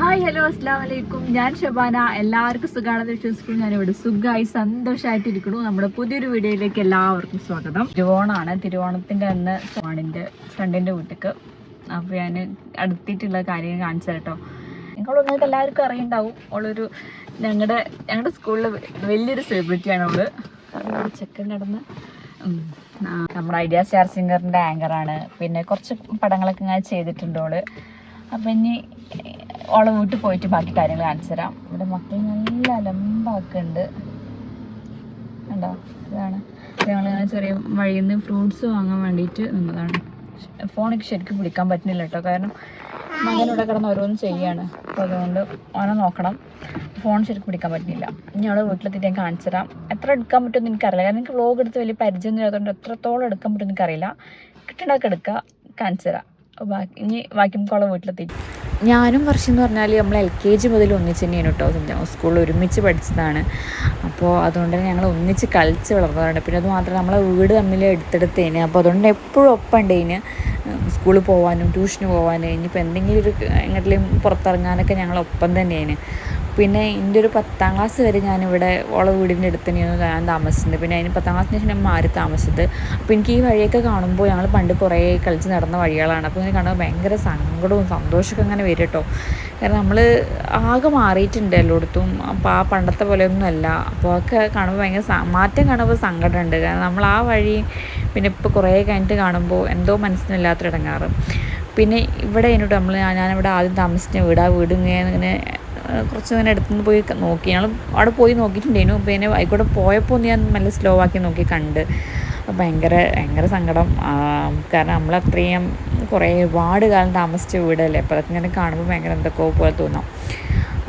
Hi hello അസ്സാം വലൈക്കും ഞാൻ ഷബാന. എല്ലാവർക്കും സുഖമാണെന്ന് വിശ്വസിക്കുന്നു. ഞാനിവിടെ സുഖമായി സന്തോഷമായിട്ടിരിക്കുന്നു നമ്മുടെ പുതിയൊരു വീഡിയോയിലേക്ക് എല്ലാവർക്കും സ്വാഗതം. തിരുവോണമാണ് തിരുവോണത്തിന്റെ അന്ന് സോണിന്റെ ഫ്രണ്ടിന്റെ വീട്ടിക്ക്. അപ്പോൾ ഞാൻ അടുത്തിട്ടുള്ള കാര്യം കാണിച്ചു കേട്ടോ. നിങ്ങൾക്ക് എല്ലാവർക്കും അറിയുണ്ടാവും അവളൊരു ഞങ്ങളുടെ ഞങ്ങളുടെ സ്കൂളിൽ വലിയൊരു സെലിബ്രിറ്റിയാണ് അവൾ ചെക്കൻ നടന്ന് നമ്മുടെ ഐഡിയ സ്റ്റാർ സിംഗറിന്റെ ആങ്കറാണ് പിന്നെ കുറച്ച് പടങ്ങളൊക്കെ ഞാൻ ചെയ്തിട്ടുണ്ട് അവൾ അപ്പം ഇനി ഓളെ വീട്ടിൽ പോയിട്ട് ബാക്കി കാര്യങ്ങൾ ആൻസർ തരാം ഇവിടെ മക്കൾ നല്ല അലമ്പാക്കുന്നുണ്ട്. കണ്ടോ? ഇതാണ്. ഞങ്ങളിങ്ങനെ ചെറിയ വഴിയിൽ നിന്ന് ഫ്രൂട്ട്സ് വാങ്ങാൻ വേണ്ടിയിട്ട് നിന്നതാണ്. ഫോണിക്ക് ശരിക്കും പിടിക്കാൻ പറ്റുന്നില്ല കേട്ടോ. കാരണം മകനിവിടെ കിടന്ന് ഓരോന്നും ചെയ്യാണ്. അപ്പോൾ അതുകൊണ്ട് ഓനെ നോക്കണം. ഫോൺ ശരിക്കും പിടിക്കാൻ പറ്റുന്നില്ല. ഇനി അവിടെ വീട്ടിലെത്തിയിട്ട് ഞാൻ കാണിച്ചു തരാം എത്ര എടുക്കാൻ പറ്റുമെന്ന് എനിക്കറിയില്ല. കാരണം എനിക്ക് വ്ലോഗ് എടുത്ത് വലിയ പരിചയം ഇല്ലാത്തതുകൊണ്ട് എത്രത്തോളം എടുക്കാൻ പറ്റുമെന്ന് എനിക്കറിയില്ല. കിട്ടണൊക്കെ എടുക്കുക കാണിച്ചു തരാം ഇനി ബാക്കി നമുക്ക് വീട്ടിലെത്തി. ഞാനും വർഷം എന്ന് പറഞ്ഞാൽ നമ്മൾ എൽ കെ ജി മുതൽ ഒന്നിച്ച് തന്നെയാണ് കേട്ടോ സെന്റ് സ്കൂളിൽ ഒരുമിച്ച് പഠിച്ചതാണ്. അപ്പോൾ അതുകൊണ്ട് തന്നെ ഞങ്ങൾ ഒന്നിച്ച് കളിച്ച് വളർന്നതാണ്. പിന്നെ അത് മാത്രമല്ല നമ്മളെ വീട് തമ്മിൽ എടുത്തെടുത്തേന്. അപ്പോൾ അതുകൊണ്ട് എപ്പോഴും ഒപ്പം ഉണ്ടേന് സ്കൂളിൽ പോകാനും ട്യൂഷന് പോകാനും ഇനിയിപ്പോൾ എന്തെങ്കിലും ഒരു എങ്ങോട്ടെങ്കിലും പുറത്തിറങ്ങാനൊക്കെ ഞങ്ങൾ ഒപ്പം തന്നെയാണ്. പിന്നെ എന്റെ ഒരു പത്താം ക്ലാസ് വരെ ഞാനിവിടെ ഓളെ വീടിന്റെ അടുത്ത് തന്നെയാണ് ഞാൻ താമസിച്ചത്. പിന്നെ അതിന് പത്താം ക്ലാസ്സിന് ശേഷം ഞാൻ മാറി താമസിച്ചത്. അപ്പോൾ എനിക്ക് ഈ വഴിയൊക്കെ കാണുമ്പോൾ ഞങ്ങൾ പണ്ട് കുറേ കളിച്ച് നടന്ന വഴികളാണ്. അപ്പോൾ ഇങ്ങനെ കാണുമ്പോൾ ഭയങ്കര സങ്കടവും സന്തോഷമൊക്കെ അങ്ങനെ വരും കേട്ടോ. കാരണം നമ്മൾ ആകെ മാറിയിട്ടുണ്ട് എല്ലായിടത്തും. അപ്പോൾ ആ പണ്ടത്തെ പോലെയൊന്നും അല്ല. അപ്പോൾ ഒക്കെ കാണുമ്പോൾ ഭയങ്കര മാറ്റം കാണുമ്പോൾ സങ്കടമുണ്ട്. കാരണം നമ്മൾ ആ വഴി പിന്നെ ഇപ്പോൾ കുറേ കഴിഞ്ഞിട്ട് കാണുമ്പോൾ എന്തോ മനസ്സിനില്ലാത്തൊരിടങ്ങാറ് പിന്നെ ഇവിടെ എന്നോട് നമ്മൾ ഞാനിവിടെ ആദ്യം താമസിച്ച വീട്. ആ വീട് ഇങ്ങനെ കുറച്ച് ഇങ്ങനെ അടുത്തുനിന്ന് പോയി നോക്കി. ഞങ്ങൾ അവിടെ പോയി നോക്കിയിട്ടുണ്ടായിരുന്നു. പിന്നെ ആയിക്കോട്ടെ പോയപ്പോൾ ഞാൻ നല്ല സ്ലോ ആക്കി നോക്കി കണ്ട്. അപ്പോൾ ഭയങ്കര ഭയങ്കര സങ്കടം. കാരണം നമ്മൾ അത്രയും കുറേ ഒരുപാട് കാലം താമസിച്ച വീടല്ലേ? അപ്പോൾ അതൊക്കെ ഇങ്ങനെ കാണുമ്പോൾ ഭയങ്കര എന്തൊക്കെ പോലെ തോന്നാം.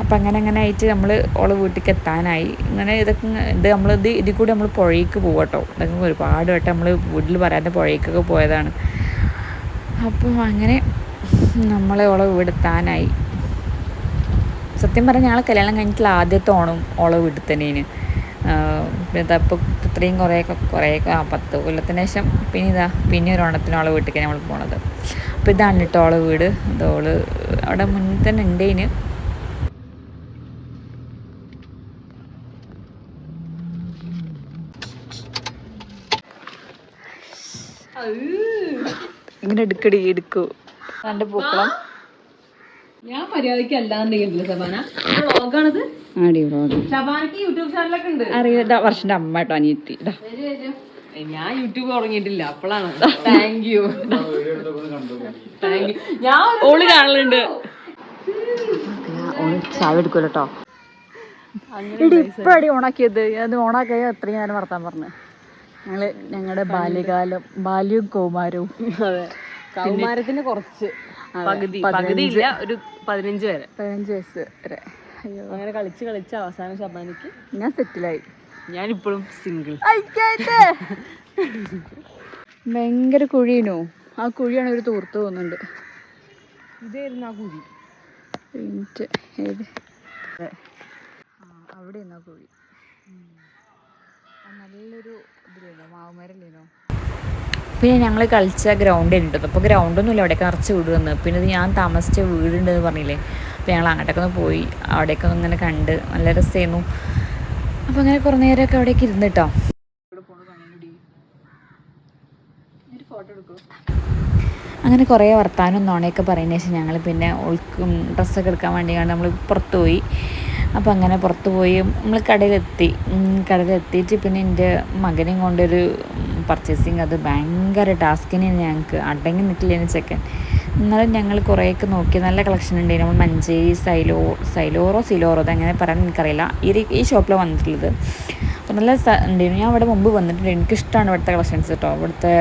അപ്പം അങ്ങനെ അങ്ങനെ ആയിട്ട് നമ്മൾ ഓളെ വീട്ടിലേക്ക് എത്താനായി. ഇങ്ങനെ ഇതൊക്കെ ഇത് നമ്മളിത് ഇതിൽ കൂടി നമ്മൾ പുഴയ്ക്ക് പോകട്ടോ ഇതൊക്കെ ഒരുപാട് വട്ടം നമ്മൾ വീട്ടിൽ പറയാതെ പുഴയ്ക്കൊക്കെ പോയതാണ്. അപ്പം അങ്ങനെ നമ്മളെ ഓളെ വീടെത്താനായി. സത്യം പറഞ്ഞാൽ ഞങ്ങൾ കല്യാണം കഴിഞ്ഞിട്ടുള്ള ആദ്യത്തെ ഓണം ഓളെ വീട്ടിൽ തന്നെയാണ്. പിന്നെ ഇപ്പോൾ ഇത്രയും കുറേയൊക്കെ കുറേയൊക്കെ ആ പത്ത് കൊല്ലത്തിന് ശേഷം പിന്നെ ഇതാ പിന്നെ ഒരു ഓണത്തിന് ഓളെ വീട്ടിലേക്ക് നമ്മൾ പോണത്. അപ്പോൾ ഇതാണ് കേട്ടോ ഓളെ വീട്. ഇതോൾ അവിടെ മുന്നിൽ തന്നെ ഉണ്ട് ഇതിന് ഇങ്ങനെ എടുക്കടി എടുക്കൂ. എന്റെ പൂക്കളം. ഞാൻ മര്യാദയ്ക്ക് അല്ലാന്നുണ്ടെങ്കിൽ സബാന. വ്ളോഗാണിത്. ആടി വ്ളോഗ്. യൂട്യൂബ് ചാനലൊക്കെ ഉണ്ട് അറിയാ വർഷന്റെ അമ്മ കേട്ടോ അനിയത്തി. ഞാൻ യൂട്യൂബ് തുടങ്ങിയിട്ടില്ല. അപ്പോഴാണ് താങ്ക് യു താങ്ക് യു ഞാൻ ഓൾ കാണലുണ്ട്. ചായ എടുക്കൂല കേട്ടോ ഇപ്പഴടി ഓണാക്കിയത്. അത് ഓണാക്കിയ അത്രയും ഞാൻ വർത്താൻ പറഞ്ഞു. ഞങ്ങൾ ഞങ്ങളുടെ ബാല്യകാലം ബാല്യവും കൗമാരവും. കൗമാരത്തിന് കുറച്ച്. പകുതി പകുതി ഇല്ല ഒരു പതിനഞ്ച് വരെ. പതിനഞ്ച് വയസ്സ് വരെ. അയ്യോ. അങ്ങനെ കളിച്ച് കളിച്ച് അവസാനം ശബാനിക്ക് ഞാൻ സെറ്റിലായി. ഞാനിപ്പോഴും സിംഗിൾ ഭയങ്കര കുഴിയനോ. ആ കുഴിയാണ് ഒരു തൂർത്ത് പോകുന്നുണ്ട് ഇതായിരുന്നു ആ കുഴി. മിനിറ്റ് ഏത്? അവിടെ ആ കുഴി. നല്ലൊരു ഇതിലേനോ മാവുമരല്ലേനോ പിന്നെ ഞങ്ങൾ കളിച്ച ഗ്രൗണ്ട് ഉണ്ട് അപ്പോൾ ഗ്രൗണ്ടൊന്നുമില്ല അവിടെയൊക്കെ നിറച്ച് വീട് വന്ന്. പിന്നെ ഇത് ഞാൻ താമസിച്ച വീടുണ്ടെന്ന് പറഞ്ഞില്ലേ? അപ്പോൾ ഞങ്ങൾ അങ്ങോട്ടൊക്കെ ഒന്ന് പോയി. അവിടെയൊക്കെ ഒന്ന് ഇങ്ങനെ കണ്ട് നല്ല രസമായിരുന്നു അപ്പോൾ അങ്ങനെ കുറേ നേരമൊക്കെ അവിടേക്ക് ഇരുന്നിട്ടോ അങ്ങനെ കുറേ വർത്താനം നോണയൊക്കെ പറയുന്ന ശേഷം ഞങ്ങൾ പിന്നെ ഒളിക്കും ഡ്രസ്സൊക്കെ എടുക്കാൻ വേണ്ടി നമ്മൾ പുറത്ത് പോയി. അപ്പോൾ അങ്ങനെ പുറത്ത് പോയി നമ്മൾ കടയിലെത്തി. കടയിലെത്തിയിട്ട് പിന്നെ എന്റെ മകനെയും കൊണ്ടൊരു പർച്ചേസിങ് അത് ഭയങ്കര ടാസ്കിന് ഞങ്ങൾക്ക് അടങ്ങി നിൽക്കില്ലേന്ന് ചെക്കൻ. എന്നാലും ഞങ്ങൾ കുറേയൊക്കെ നോക്കി. നല്ല കളക്ഷൻ ഉണ്ട് നമ്മൾ മഞ്ചേരി സൈലോ സൈലോറോ സിലോറോ അതങ്ങനെ പറയാൻ എനിക്കറിയില്ല. ഈ ഈ ഷോപ്പിലാണ് വന്നിട്ടുള്ളത്. നല്ല ഉണ്ടായിരുന്നു ഞാൻ അവിടെ മുമ്പ് വന്നിട്ടുണ്ട്. എനിക്കിഷ്ടമാണ് ഇവിടുത്തെ കളക്ഷൻസ് കേട്ടോ ഇവിടുത്തെ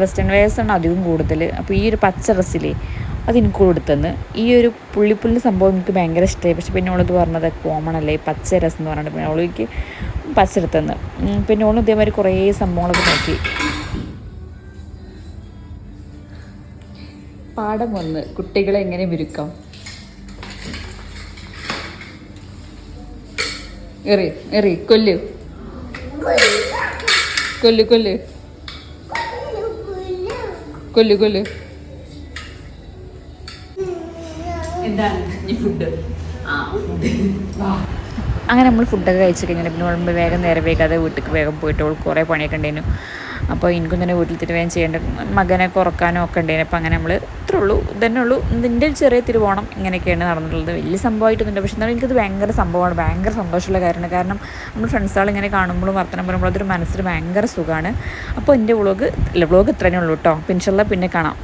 വെസ്റ്റേൺ വെയർസ് ആണ് അധികം കൂടുതൽ അപ്പോൾ ഈ ഒരു പച്ച ഡ്രസ്സിലേ അത് എനിക്ക് കൊടുത്തെന്ന്. ഈ ഒരു പുള്ളിപ്പുള്ളി സംഭവം എനിക്ക് ഭയങ്കര ഇഷ്ടമായി പക്ഷെ പിന്നെ അവളത് പറഞ്ഞത് കോമൺ അല്ലേ? പച്ച രസം എന്ന് പറഞ്ഞിട്ട്. പിന്നെ ഓളിക്ക് പച്ച എടുത്തെന്ന് ഉം, പിന്നെ ഓളും ഇതേമാതിരി കുറേ സംഭവങ്ങളൊക്കെ നോക്കി. പാഠം ഒന്ന് കുട്ടികളെ എങ്ങനെ വിരുക്കാം? എറി എറി കൊല്ലു. കൊല്ലു കൊല്ലു. കൊല്ലു കൊല്ലു. എന്താണ്? ഈ ഫുഡ് ആ ഫുഡ് വാ. അങ്ങനെ നമ്മൾ ഫുഡൊക്കെ കഴിച്ച് കഴിഞ്ഞാൽ പിന്നെ നമ്മൾ വേഗം നേരെ വേഗാതെ വീട്ടിലേക്ക് വേഗം പോയിട്ട് അവൾ കുറേ പണിയൊക്കെ ഉണ്ടായിരുന്നു. അപ്പോൾ എനിക്കും തന്നെ വീട്ടിൽ വേഗം ചെയ്യേണ്ട മകനെ കുറക്കാനും ഒക്കെ ഉണ്ടായിരുന്നു. അപ്പോൾ അങ്ങനെ നമ്മൾ ഇത്രേ ഉള്ളൂ ഇതന്നെ ഉള്ളൂ. ഇതിന്റെ ചെറിയ തിരുവോണം ഇങ്ങനെയൊക്കെയാണ് നടന്നിട്ടുള്ളത്. വലിയ സംഭവമായിട്ടൊന്നുമില്ല പക്ഷേ എന്നാലും എനിക്കത് ഭയങ്കര സംഭവമാണ്. ഭയങ്കര സന്തോഷമുള്ള കാര്യമാണ്. കാരണം നമ്മൾ ഫ്രണ്ട്സുകൾ ഇങ്ങനെ കാണുമ്പോഴും വർത്തനം പറയുമ്പോഴും അതൊരു മനസ്സിൽ ഭയങ്കര സുഖമാണ്. അപ്പോൾ എന്റെ വ്ളോഗ് വ്ളോഗ് ഇത്രയേ ഉള്ളൂ കേട്ടോ. പിൻഷല്ല പിന്നെ കാണാം.